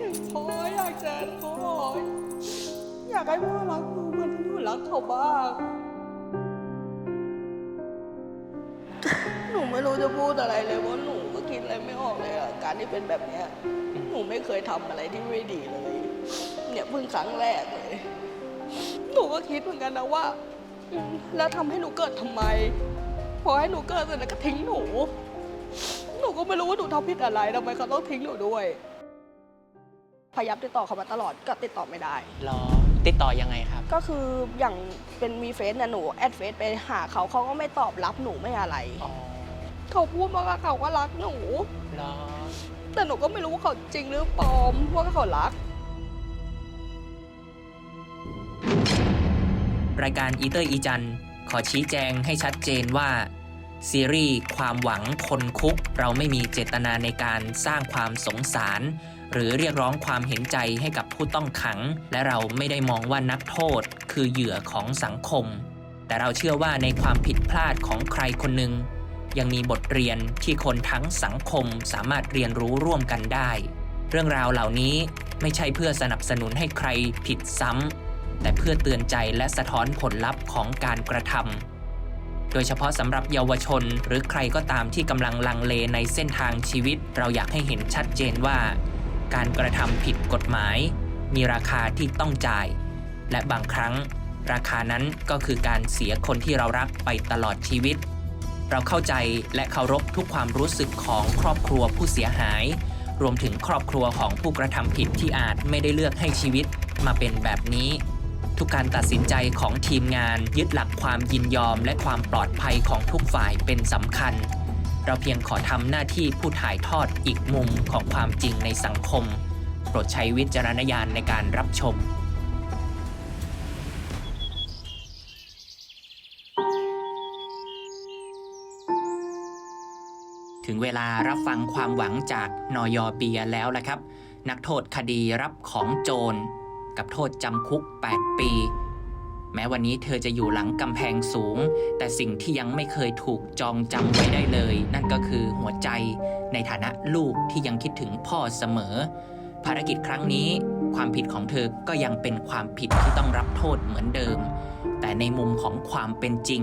ถึงพ่ออยากเจอพ่ออยากให้พ่อรักหนูเหมือนที่หนูรักเขาบ้างหนูไม่รู้จะพูดอะไรเลยเพราหนูก็คิดอะไรไม่ออกเลยอะการที่เป็นแบบเนี้ยหนูไม่เคยทำอะไรที่ไม่ดีเลย เนี่ยเพิ่งครั้งแรกเลยหนูก็คิดเหมือนกันนะว่า แล้วทำให้หนูเกิดทำไมพอให้หนูเกิดเสร็จแล้วก็ทิ้งหนู หนูก็ไม่รู้ว่าหนูทำผิดอะไรทำไมเขาต้องทิ้งหนูด้วย พยายามติดต่อเขามาตลอดก็ติดต่อไม่ได้ รอติดต่อยังไงครับ ก็คืออย่างเป็นมีเฟซเนี่ยหนูแอดเฟซไปหาเขาเขาก็ไม่ตอบรับหนูไม่อะไร อ๋อเขาพูดมาว่าเขาก็รักหนู รอแต่หนูก็ไม่รู้ว่าเขาจริงหรือปลอมว่าเขารัก รายการอีเตอร์อีจันขอชี้แจงให้ชัดเจนว่า ซีรีส์ความหวังคนคุก เราไม่มีเจตนาในการสร้างความสงสาร หรือเรียกร้องความเห็นใจให้กับผู้ต้องขัง และเราไม่ได้มองว่านักโทษ คือเหยื่อของสังคม แต่เราเชื่อว่าในความผิดพลาดของใครคนหนึ่งยังมีบทเรียนที่คนทั้งสังคมสามารถเรียนรู้ร่วมกันได้ เรื่องราวเหล่านี้ไม่ใช่เพื่อสนับสนุนให้ใครผิดซ้ำ แต่เพื่อเตือนใจและสะท้อนผลลัพธ์ของการกระทำ โดยเฉพาะสำหรับเยาวชนหรือใครก็ตามที่กำลังลังเลในเส้นทางชีวิต เราอยากให้เห็นชัดเจนว่า การกระทำผิดกฎหมาย มีราคาที่ต้องจ่าย และบางครั้ง ราคานั้นก็คือการเสียคนที่เรารักไปตลอดชีวิต เราเข้าใจและเคารพทุกความรู้สึกของครอบครัวผู้เสียหาย รวมถึงครอบครัวของผู้กระทำผิดที่อาจไม่ได้เลือกให้ชีวิตมาเป็นแบบนี้ทุกการตัดสินใจของทีมงานยึดหลักความยินยอมและความปลอดภัยของทุกฝ่ายเป็นสำคัญ เราเพียงขอทำหน้าที่ผู้ถ่ายทอดอีกมุมของความจริงในสังคม โปรดใช้วิจารณญาณในการรับชม ถึงเวลารับฟังความหวังจากนอยเบียแล้วละครับ นักโทษคดีรับของโจร กับโทษจำคุก 8 ปี แม้วันนี้เธอจะอยู่หลังกำแพงสูง แต่สิ่งที่ยังไม่เคยถูกจองจำไว้ได้เลย นั่นก็คือหัวใจในฐานะลูกที่ยังคิดถึงพ่อเสมอ ภารกิจครั้งนี้ ความผิดของเธอก็ยังเป็นความผิดที่ต้องรับโทษเหมือนเดิม แต่ในมุมของความเป็นจริง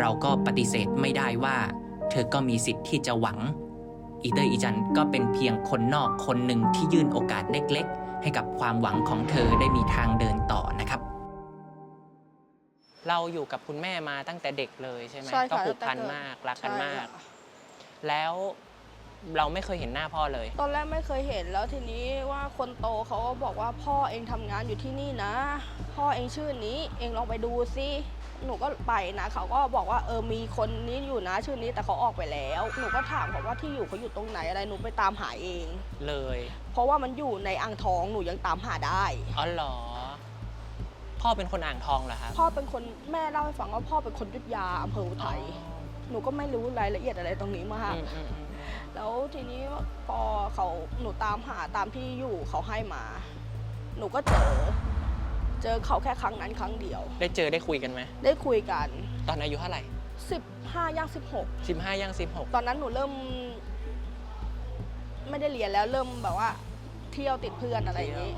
เราก็ปฏิเสธไม่ได้ว่า เธอก็มีสิทธิ์ที่จะหวังอีเตอร์อีจันก็เป็นเพียงคนนอกคนหนึ่งที่ยื่นโอกาสเล็ก ๆ ให้กับความหวังของเธอได้มีทางเดินต่อนะครับ เราอยู่กับคุณแม่มาตั้งแต่เด็กเลยใช่ไหมใช่ก็ค่ะผูกพันตั้งแต่เกิด มากรักกันมาก ใช่ค่ะแล้วเราไม่เคยเห็นหน้าพ่อเลย ตอนแรกไม่เคยเห็นแล้วทีนี้ว่าคนโตเขาก็บอกว่าพ่อเองทำงานอยู่ที่นี่นะ พ่อเองชื่อนี้เองลองไปดูสิหนูก็ไปนะเขาก็บอกว่าเออมีคนนี้อยู่นะ ชื่อนี้แต่เขาออกไปแล้ว หนูก็ถามเขาว่าที่อยู่เขาอยู่ตรงไหนอะไรหนูไปตามหาเอง เลยเพราะว่ามันอยู่ในอ่างทองหนูยังตามหาได้ อ๋อเหรอ พ่อเป็นคนอ่างทองเหรอครับพ่อเป็นคนแม่เล่าให้ฟังว่าพ่อเป็นคนอยุทธยาอำเภออุทัยหนูก็ไม่รู้รายละเอียดอะไรตรงนี้มาก อืมอืมอืมแล้วทีนี้พอเขาหนูตามหาตามที่อยู่เขาให้มา หนูก็เจอ เจอเขาแค่ครั้งนั้นครั้งเดียวได้เจอได้คุยกันไหมได้คุยกัน ตอนอายุเท่าไหร่15ย่างสิบห้าย่างสิบหก16 ตอนนั้นหนูเริ่ม ไม่ได้เรียนแล้วเริ่มแบบว่า เที่ยวติดเพื่อนอะไรอย่างนี้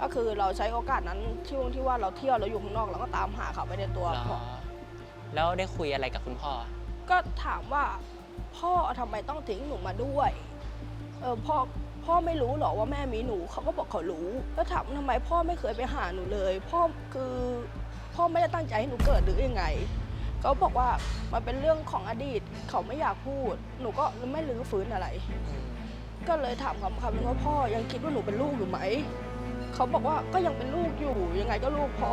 ก็คือเราใช้โอกาสนั้นช่วงที่ว่าเราเที่ยวเราอยู่ข้างนอกเราก็ตามหาเขาไปในตัวเหรอแล้วได้คุยอะไรกับคุณพ่อ ก็ถามว่า พ่อทำไมต้องทิ้งหนูมาด้วยเออพ่อพ่อไม่รู้หรอว่าแม่มีหนูเขาก็บอกเขารู้แล้วถามทำไมพ่อไม่เคยไปหาหนูเลย พ่อคือพ่อไม่ได้ตั้งใจให้หนูเกิดหรือยังไงเขาบอกว่ามันเป็นเรื่องของอดีตเขาไม่อยากพูด หนูก็ไม่รื้อฟื้นอะไร ก็เลยถามคำคำนึงว่าพ่อยังคิดว่าหนูเป็นลูกอยู่ไหม เขาบอกว่าก็ยังเป็นลูกอยู่ยังไงก็ลูกพ่อ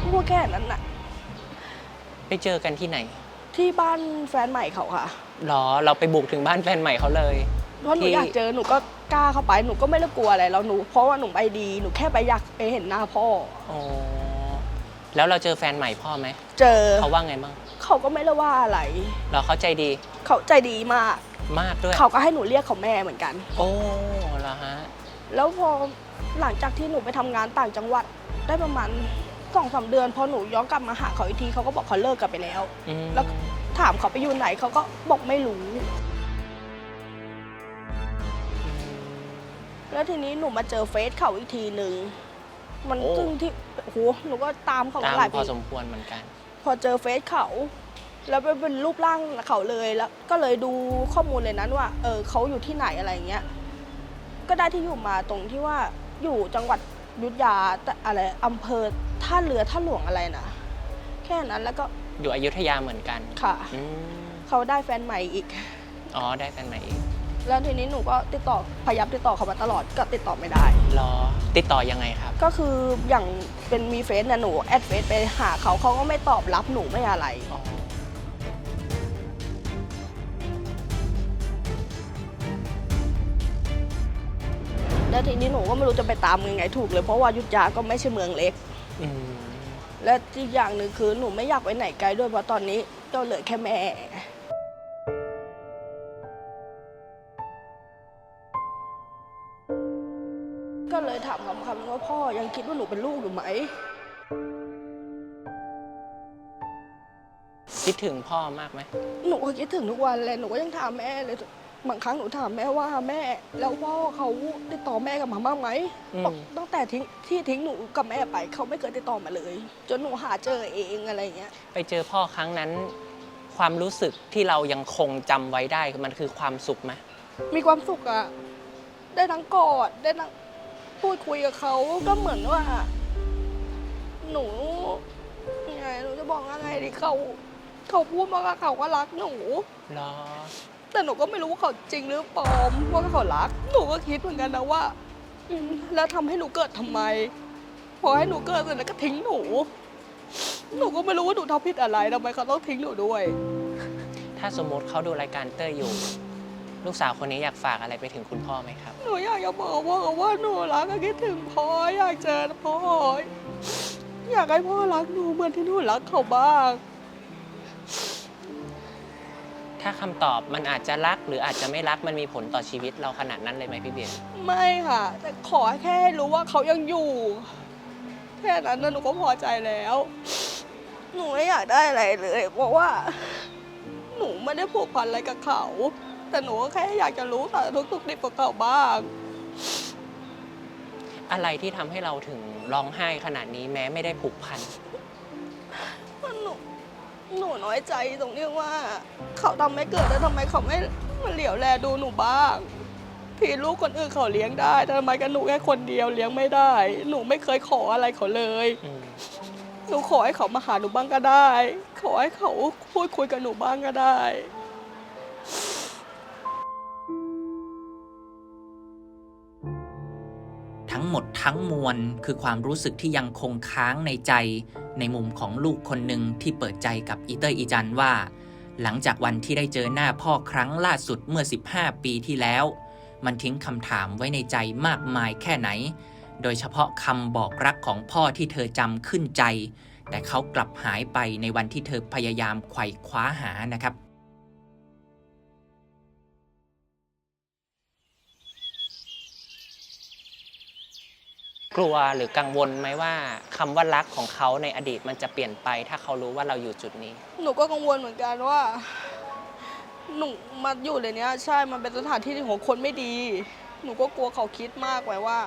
พูดแค่นั้นน่ะ ไปเจอกันที่ไหน ที่บ้านแฟนใหม่เขาค่ะหรอ เราไปบุกถึงบ้านแฟนใหม่เขาเลย เพราะหนูที่อยากเจอหนูก็กล้าเข้าไปหนูก็ไม่ได้กลัวอะไรแล้วหนู เพราะว่าหนูไปดีหนูแค่ไปอยากไปเห็นหน้าพ่ออ๋อแล้วเราเจอแฟนใหม่พ่อไหม เจอเขาว่าไงบ้างเขาก็ไม่ได้ว่าอะไร เราเข้าใจดี เขาใจดีมาก มากด้วย เขาก็ให้หนูเรียกเขาแม่เหมือนกัน โอ้เหรอฮะ แล้วพอหลังจากที่หนูไปทำงานต่างจังหวัดได้ประมาณสองสามเดือนพอหนูย้อนกลับมาหาเขาอีกทีเขาก็บอกเขาเลิกกันไปแล้ว อืม แล้วถามเขาไปอยู่ไหนเขาก็บอกไม่รู้ แล้วทีนี้หนูมาเจอเฟซเขาอีกทีหนึ่งมันโอ้ ซึ่งที่โอ้โหหนูก็ตามเขาตามมาหลายพอปีสมควรเหมือนกัน พอเจอเฟซเขา แล้วเป็นเป็นรูปร่างเขาเลยแล้วก็เลยดูข้อมูลเลยนั้นว่า เออเขาอยู่ที่ไหนอะไรเงี้ยก็ได้ที่อยู่มาตรงที่ว่าอยู่จังหวัดอยุทธยาแต่อะไรอำเภอท่าเรือท่าหลวงอะไรนะแค่นั้นแล้วก็อยู่อยุธยาเหมือนกันค่ะอืมเขาได้แฟนใหม่อีกอ๋อได้แฟนใหม่อีกแล้วทีนี้หนูก็ติดต่อพยายามติดต่อเขามาตลอดก็ติดต่อไม่ได้รอติดต่อยังไงครับ ก็คืออย่างเป็นมีเฟซเนี่ยหนูแอดเฟซไปหาเขาเขาก็ไม่ตอบรับหนูไม่อะไร แล้วทีนี้หนูก็ไม่รู้จะไปตามยังไงถูกเลย เพราะว่าอยุทธยาก็ไม่ใช่เมืองเล็ก อืมและอีกอย่างหนึ่งคือหนูไม่อยากไปไหนไกลด้วยเพราะตอนนี้ก็เหลือแค่แม่ ก็เลยถามคำคำๆว่าพ่อยังคิดว่าหนูเป็นลูกอยู่ไหม คิดถึงพ่อมากไหม หนูก็คิดถึงทุกวันเลยหนูก็ยังถามแม่เลย บางครั้งหนูถามแม่ว่าแม่แล้วพ่อเขาติดต่อแม่กลับมาบ้างไหมอืมบอกตั้งแต่ทิ้งที่ทิ้งหนูกับแม่ไปเขาไม่เคยติดต่อมาเลย จนหนูหาเจอเองอะไรอย่างเงี้ย ไปเจอพ่อครั้งนั้น ความรู้สึกที่เรายังคงจำไว้ได้มันคือความสุขไหมมีความสุขอะได้ทั้งกอดได้ทั้งพูดคุยกับเขาก็เหมือนว่า หนูยังไงหนูจะบอกยังไงดีเขาเขาพูดมาว่าเขาก็รักหนูรอ แต่หนูก็ไม่รู้ว่าเขาจริงหรือปลอมว่าเขารัก หนูก็คิดเหมือนกันนะว่าอืมแล้วทำให้หนูเกิดทำไม พอให้หนูเกิดเสร็จแล้วก็ทิ้งหนู หนูก็ไม่รู้ว่าหนูทำผิดอะไรทำไมเขาต้องทิ้งหนูด้วย ถ้าสมมติเขาดูรายการเต้ยอยู่ ลูกสาวคนนี้อยากฝากอะไรไปถึงคุณพ่อไหมครับ หนูอยากจะบอกว่าว่าหนูรักและคิดถึงพ่ออยากเจอพ่ออยากให้พ่อรักหนูเหมือนที่หนูรักเขาบ้าง ถ้าคำตอบมันอาจจะรักหรืออาจจะไม่รักมันมีผลต่อชีวิตเราขนาดนั้นเลยไหมพี่เบียร์ไม่ค่ะ แต่ขอแค่ให้รู้ว่าเขายังอยู่ แค่นั้นนะหนูก็พอใจแล้ว หนูไม่อยากได้อะไรเลย เพราะว่า หนูไม่ได้ผูกพันอะไรกับเขา แต่หนูก็แค่อยากจะรู้แต่ทุกๆดิบของเขาบ้าง อะไรที่ทำให้เราถึงร้องไห้ขนาดนี้แม้ไม่ได้ผูกพันหนู หนูน้อยใจตรงที่ว่า เขาทำไม่เกิดแล้วทำไมเขาไม่มาเหลียวแลดูหนูบ้าง พี่ลูกคนอื่นเขาเลี้ยงได้แต่ทำไมกับหนูแค่คนเดียวเลี้ยงไม่ได้ หนูไม่เคยขออะไรเขาเลย อืมหนูขอให้เขามาหาหนูบ้างก็ได้ ขอให้เขาพูดคุยกับหนูบ้างก็ได้ ทั้งหมดทั้งมวลคือความรู้สึกที่ยังคงค้างในใจ ในมุมของลูกคนหนึ่งที่เปิดใจกับอีเตอร์อีจันว่า หลังจากวันที่ได้เจอหน้าพ่อครั้งล่าสุดเมื่อ 15 ปีที่แล้ว มันทิ้งคำถามไว้ในใจมากมายแค่ไหน โดยเฉพาะคำบอกรักของพ่อที่เธอจำขึ้นใจ แต่เขากลับหายไปในวันที่เธอพยายามไขว่คว้าหานะครับ กลัวหรือกังวลไหมว่าคำว่ารักของเขาในอดีตมันจะเปลี่ยนไป ถ้าเขารู้ว่าเราอยู่จุดนี้ หนูก็กังวลเหมือนกันว่า หนูมาอยู่ในเนี้ยใช่ มันเป็นสถานที่ของคนไม่ดี หนูก็กลัวเขาคิดมากไว้ว่า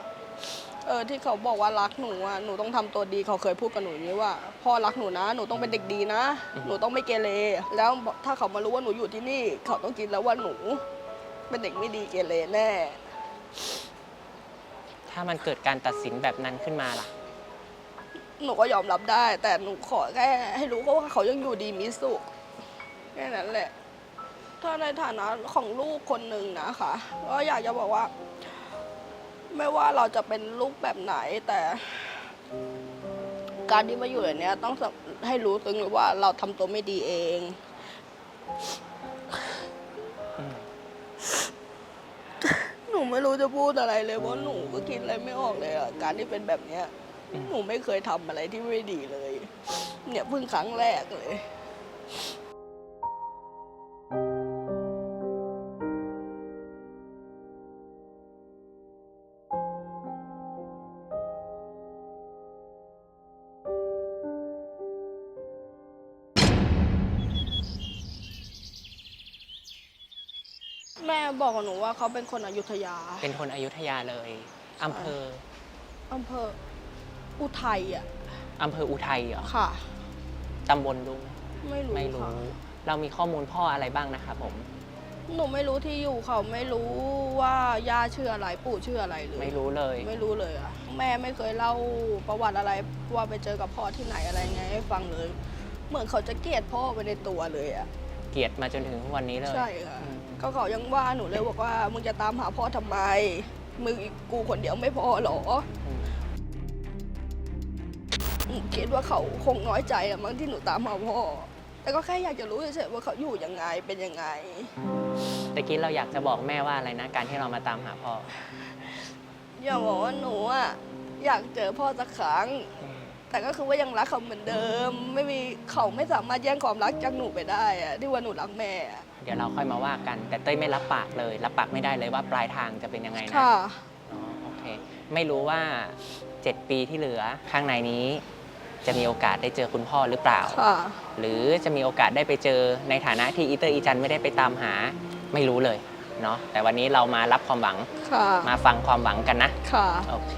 เออที่เขาบอกว่ารักหนูอะหนูต้องทำตัวดีเขาเคยพูดกับหนูอย่างนี้ว่าพ่อรักหนูนะ หนูต้องเป็นเด็กดีนะอืมหนูต้องไม่เกเรแล้วถ้าเขามารู้ว่าหนูอยู่ที่นี่ เขาต้องคิดแล้วว่าหนู เป็นเด็กไม่ดีเกเรแน่ ถ้ามันเกิดการตัดสินแบบนั้นขึ้นมาล่ะ หนูก็ยอมรับได้ แต่หนูขอแค่ให้รู้ว่าเขายังอยู่ดีมีสุขแค่นั้นแหละ ถ้าในฐานะของลูกคนหนึ่งนะคะก็อยากจะบอกว่า ไม่ว่าเราจะเป็นลูกแบบไหนแต่ การที่มาอยู่อย่างเนี้ยต้องให้รู้ตึงเลยว่าเราทำตัวไม่ดีเอง ไม่รู้จะพูดอะไรเลยเพราะหนูก็คิดอะไรไม่ออกเลยอะการที่เป็นแบบเนี้ยหนูไม่เคยทำอะไรที่ไม่ดีเลย เนี่ยเพิ่งครั้งแรกเลย บอกกับหนูว่าเขาเป็นคนอยุธยาเป็นคนอยุธยาเลยอำเภออำเภออุทัยอะอำเภออุทัยเหรอค่ะตำบลลุงไม่รู้ไม่รู้ค่ะเรามีข้อมูลพ่ออะไรบ้างนะครับผม หนูไม่รู้ที่อยู่เขาไม่รู้ว่าย่าชื่ออะไรปู่ชื่ออะไรเลยไม่รู้เลย ไม่รู้เลยอะแม่ไม่เคยเล่าประวัติอะไรว่าไปเจอกับพ่อที่ไหนอะไรไงให้ฟังเลย เหมือนเขาจะเกลียดพ่อไปในตัวเลยอะเกลียดมาจนถึงวันนี้เลยใช่ค่ะอืม ก็เขายังว่าหนูเลยบอกว่ามึงจะตามหาพ่อทำไม มึงอีกกูคนเดียวไม่พอเหรออืมหนูคิดว่าเขาคงน้อยใจอะมั้งที่หนูตามหาพ่อ แต่ก็แค่อยากจะรู้เฉยๆว่าเขาอยู่ยังไงเป็นยังไงตะกี้เราอยากจะบอกแม่ว่าอะไรนะ การที่เรามาตามหาพ่อ อยากบอกว่าหนูอะอยากเจอพ่อสักครั้ง แต่ก็คือว่ายังรักเขาเหมือนเดิม ไม่มีเขาไม่สามารถแย่งความรักจากหนูไปได้อะที่ว่าหนูรักแม่อะเดี๋ยวเราค่อยมาว่ากัน แต่เต้ยไม่รับปากเลย รับปากไม่ได้เลยว่าปลายทางจะเป็นยังไงนะ ค่ะ อ๋อโอเค ไม่รู้ว่า 7 ปีที่เหลือข้างในนี้ จะมีโอกาสได้เจอคุณพ่อหรือเปล่า ค่ะ หรือจะมีโอกาสได้ไปเจอในฐานะที่อีเตอร์อีจันไม่ได้ไปตามหาไม่รู้เลยเนาะแต่วันนี้เรามารับความหวังค่ะ มาฟังความหวังกันนะ ค่ะ โอเค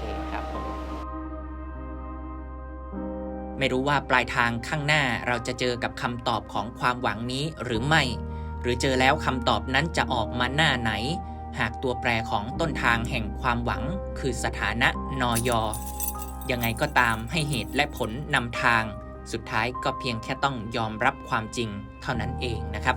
ไม่รู้ว่าปลายทางข้างหน้าเราจะเจอกับคำตอบของความหวังนี้หรือไม่ หรือเจอแล้วคำตอบนั้นจะออกมาหน้าไหน หากตัวแปรของต้นทางแห่งความหวัง คือสถานะนอยยังไงก็ตามให้เหตุและผลนำทาง สุดท้ายก็เพียงแค่ต้องยอมรับความจริงเท่านั้นเองนะครับ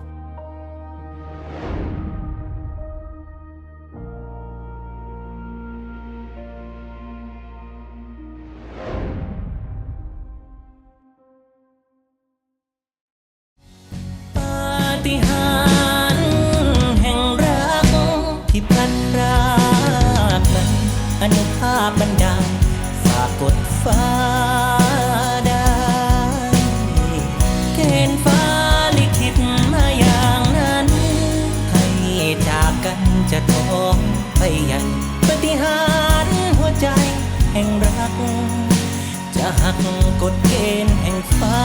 ไปยังปฏิหารหัวใจแห่งรัก จะหักกฎเกณฑ์แห่งฟ้า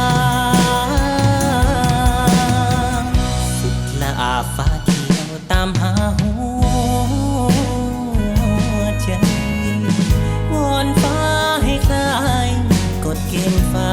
สุดละอาฟ้าเขียวตามหาหัวใจ วอนฟ้าให้คลายกฎเกณฑ์ฟ้า